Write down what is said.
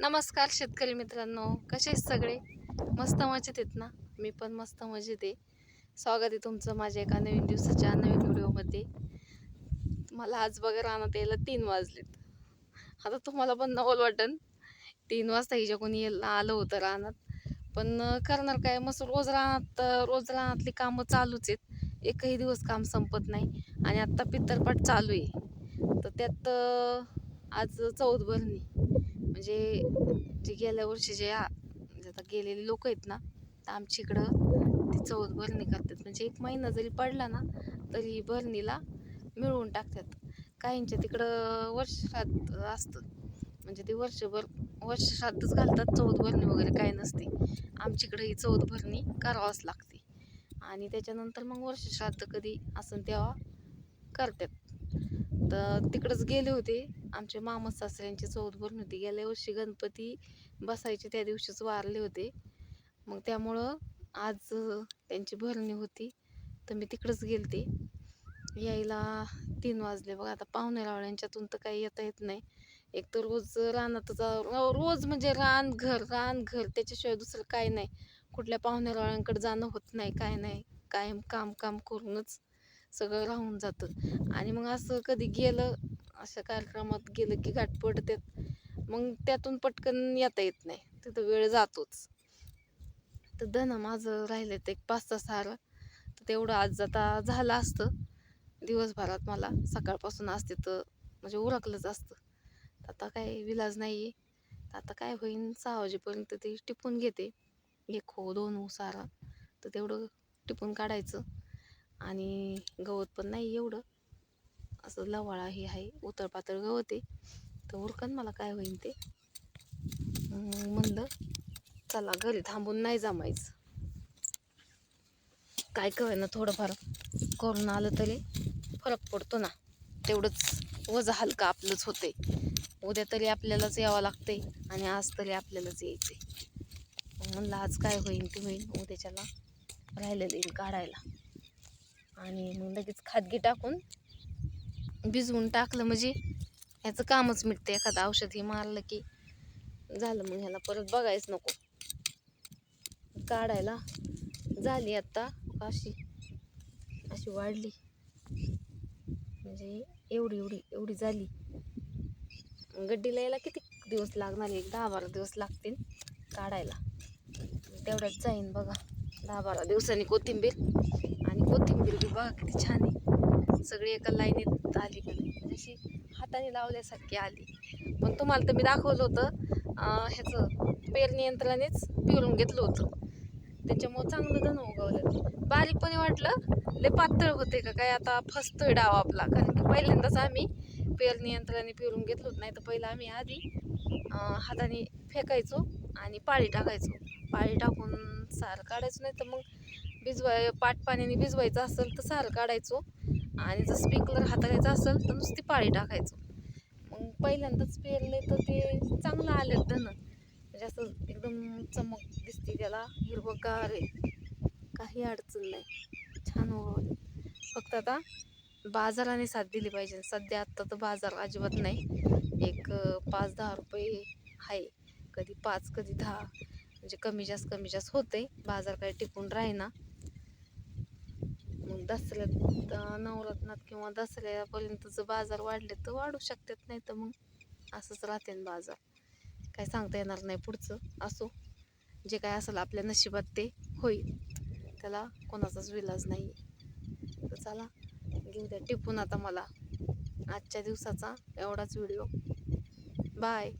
नमस्कार शेतकरी मित्रांनो कसे आहेत सगळे? मस्त मजेत आहेत ना? मी पण मस्त मजेत आहे. स्वागत आहे तुमचं माझ्या एका नवीन दिवसाच्या नवीन व्हिडिओमध्ये. मला आज बघा रानात यायला तीन वाजलेत. आता तुम्हाला पण नवल वाटन. तीन वाजता हिच्या कोणी यायला आलं होतं रानात. पण करणार काय? मस्त रोज रानात रोज रानातली कामं चालूच आहेत. एकही दिवस काम संपत नाही. आणि आत्ता पित्तरपाट चालू आहे. तर त्यात आज चौथ भरणी. म्हणजे जे गेल्या वर्षी जे म्हणजे आता गेलेले लोक आहेत ना तर आमच्या इकडं ती चौथ भरणी करतात. म्हणजे एक महिना जरी पडला ना तरी भरणीला मिळवून टाकतात. काहींच्या तिकडं वर्षश्राद्ध असतं. म्हणजे ते वर्षभर वर्षश्राद्धच घालतात चौथ भरणी वगैरे काय नसते. आमच्याकडे ही चौथ भरणी करावंच लागते. आणि त्याच्यानंतर मग वर्षश्राद्ध कधी असन तेव्हा करतात. तर तिकडंच गेले होते. आमचे मामा सासऱ्यांची चौथ भरून होती. गेल्या वर्षी गणपती बसायचे त्या दिवशीच वारले होते. मग त्यामुळं आज त्यांची भरणी होती. तर मी तिकडंच गेलते. यायला तीन वाजले. बघा आता पाहुणे लावण्यांच्यातून तर काही येता येत नाही. एक तर रोज रानातच रोज म्हणजे रान घर रान घर त्याच्याशिवाय दुसरं काय नाही. कुठल्या पाहुणे लावण्यांकडे जाणं होत नाही काय नाही. कायम काम काम करूनच सगळं राहून जातं. आणि मग असं कधी गेलं अशा कार्यक्रमात गेलं की गाठ पडतात मग त्यातून पटकन येता येत नाही. तिथं वेळ जातोच. तर धन माझं राहिलं ते एक पाच तास हार तर तेवढं आज आता झालं असतं. दिवसभरात मला सकाळपासून असते तर म्हणजे उरकलंच असतं. आता काय विलाज नाही आहे आता काय होईन? सहा वाजेपर्यंत ते टिपून घेते. एक हो दोन हो सारा. तर तेवढं टिपून काढायचं. आणि गवत पण नाही एवढं. असं लवाळा हे आहे उतळ पातळ गवत आहे. तर उरकन मला काय होईन ते? म्हणलं चला घरी थांबून नाही जमायचं. काय कळ ना थोडंफार. करून आलं तरी फरक पडतो ना. तेवढंच वजा हलका आपलंच होते उद्या तरी आपल्यालाच यावं लागतंय आणि आज तरी आपल्यालाच यायचंय. म्हणलं आज काय होईन ते होईन. उद्याच्याला राहिलेलं येईल काढायला. आणि मग लगेच खादगी टाकून भिजवून टाकलं. म्हणजे ह्याचं कामच मिटतं. एखादं औषध हे मारलं की झालं मग ह्याला परत बघायच नको. काढायला झाली आत्ता अशी अशी वाढली. म्हणजे एवढी एवढी एवढी झाली. गड्डीला यायला किती दिवस लागणार? एक दहा बारा दिवस लागतील काढायला. तेवढ्यात जाईन बघा. दहा बारा दिवसांनी कोथिंबीर. आणि कोथिंबीर बी बघा किती छान आहे. सगळी एका लाईनीत आली का नाही. म्हणजे अशी हाताने लावल्यासारखी आली. पण तुम्हाला तर मी दाखवलं होतं ह्याचं पेरणी यंत्रानेच पिरून घेतलं होतं. त्याच्यामुळं चांगलं धन उगवलं. बारीकपणे वाटलं लय पातळ होते का काय आता फसतोय डाव आपला. कारण की पहिल्यांदाच आम्ही पेरणी यंत्राने पिरून घेतलो नाही तर पहिलं आम्ही आधी हाताने फेकायचो आणि पाळी टाकायचो. पाळी टाकून सार काढायचो नाही तर मग भिजवाय पाट पाण्याने भिजवायचं असेल तर सार काढायचो. आणि जर स्प्रिंकलर हाताळायचं असेल तर नुसती पाळी टाकायचो. मग पहिल्यांदाच पेरले तर ते चांगलं आलं धन म्हणजे असं एकदम चमक दिसते त्याला. हिरवगार आहे. काही अडचण नाही. छान फक्त आता बाजाराने साथ दिली पाहिजे. सध्या आत्ता तर बाजार अजिबात नाही. एक पाच दहा रुपये आहे कधी पाच कधी दहा. म्हणजे कमी जास्त कमी जास्त होते बाजार काही टिकून राहीना. मग दसऱ्यात नवरत्नात किंवा दसऱ्यापर्यंत जर बाजार वाढले तर वाढू शकतात नाही तर मग असंच राहते बाजार. काय सांगता येणार नाही पुढचं. असो जे काय असेल आपल्या नशिबात ते होईल. त्याला कोणाचाच विलाज नाही तर चला घेऊ द्या टिपून आता मला आजच्या दिवसाचा एवढाच व्हिडिओ. बाय.